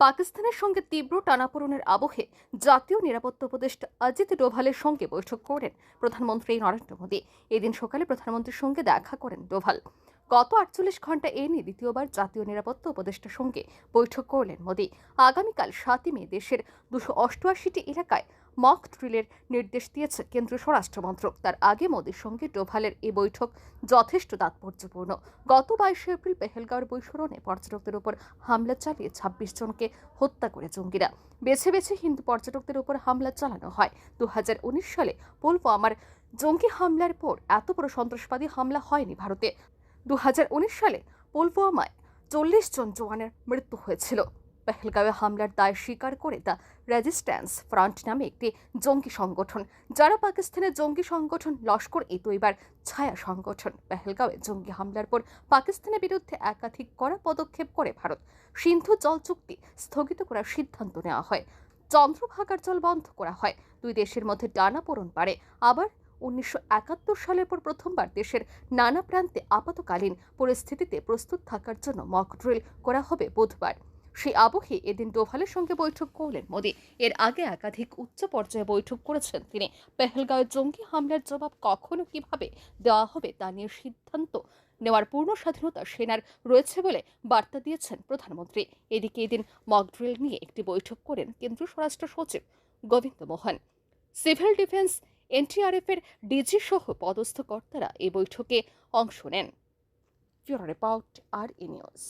পাকিস্তানের সঙ্গে তীব্র টানাপোড়নের আবহে জাতীয় নিরাপত্তা উপদেষ্টা অজিত ডোভালের সঙ্গে বৈঠক করেন প্রধানমন্ত্রী নরেন্দ্র মোদী। এদিন সকালে প্রধানমন্ত্রীর সঙ্গে দেখা করেন ডোভাল। গত আটচল্লিশ ঘণ্টা এ নিয়ে দ্বিতীয়বার জাতীয় নিরাপত্তা উপদেষ্টার সঙ্গে বৈঠক করলেন মোদী। আগামীকাল সাতই মে দেশের দুশো অষ্টআশিটি এলাকায় মক ড্রিলের নির্দেশ দিয়েছে কেন্দ্রীয় স্বরাষ্ট্র মন্ত্রক। তার আগে মোদীর সঙ্গে ডোভালের এই বৈঠক যথেষ্ট তাৎপর্যপূর্ণ। গত বাইশে এপ্রিল পেহেলগাঁওয়ের বৈস্ফোরণে পর্যটকদের উপর হামলা চালিয়ে ছাব্বিশ জনকে হত্যা করে জঙ্গিরা। বেছে বেছে হিন্দু পর্যটকদের উপর হামলা চালানো হয়। দু হাজার উনিশ সালে পুলওয়ামার জঙ্গি হামলার পর এত বড় সন্ত্রাসবাদী হামলা হয়নি ভারতে। দু হাজার উনিশ সালে পুলওয়ামায় চল্লিশ জন জওয়ানের মৃত্যু হয়েছিল। পেহেলগাঁওয়ে হামলার দায় স্বীকার করে দ্য রেজিস্ট্যান্স ফ্রন্ট নামে একটি জঙ্গি সংগঠন। যারা পাকিস্তানের জঙ্গি সংগঠন লস্কর এই তৈবার ছায়া সংগঠন। পেহেলগাঁওয়ে জঙ্গি হামলার পর পাকিস্তানের বিরুদ্ধে একাধিক কড়া পদক্ষেপ করে ভারত। সিন্ধু জল চুক্তি স্থগিত করার সিদ্ধান্ত নেওয়া হয়। চন্দ্রভাগার জল বন্ধ করা হয়। দুই দেশের মধ্যে টানাপোড়ন বাড়ে। আবার উনিশশো একাত্তর সালের পর প্রথমবার দেশের নানা প্রান্তে আপাতকালীন পরিস্থিতিতে প্রস্তুত থাকার জন্য মক ড্রিল করা হবে বুধবার। সেই আবহে এদিন ডোভালের সঙ্গে বৈঠক করলেন মোদী। এর আগে একাধিক উচ্চ পর্যায়ে বৈঠক করেছেন তিনি। পেহেলগাঁওয়ে জঙ্গি হামলার জবাব কখনো কীভাবে দেওয়া হবে তা নিয়ে সিদ্ধান্ত নেওয়ার পূর্ণ স্বাধীনতা সেনার রয়েছে বলে বার্তা দিয়েছেন প্রধানমন্ত্রী। এদিকে এদিন মক ড্রিল নিয়ে একটি বৈঠক করেন কেন্দ্রীয় স্বরাষ্ট্র সচিব Govind Mohan. Civil defence NTRF এর ডিজি সহ পদস্থ কর্তারা এই বৈঠকে অংশ নেন। রিপোর্ট, আর ই নিউজ।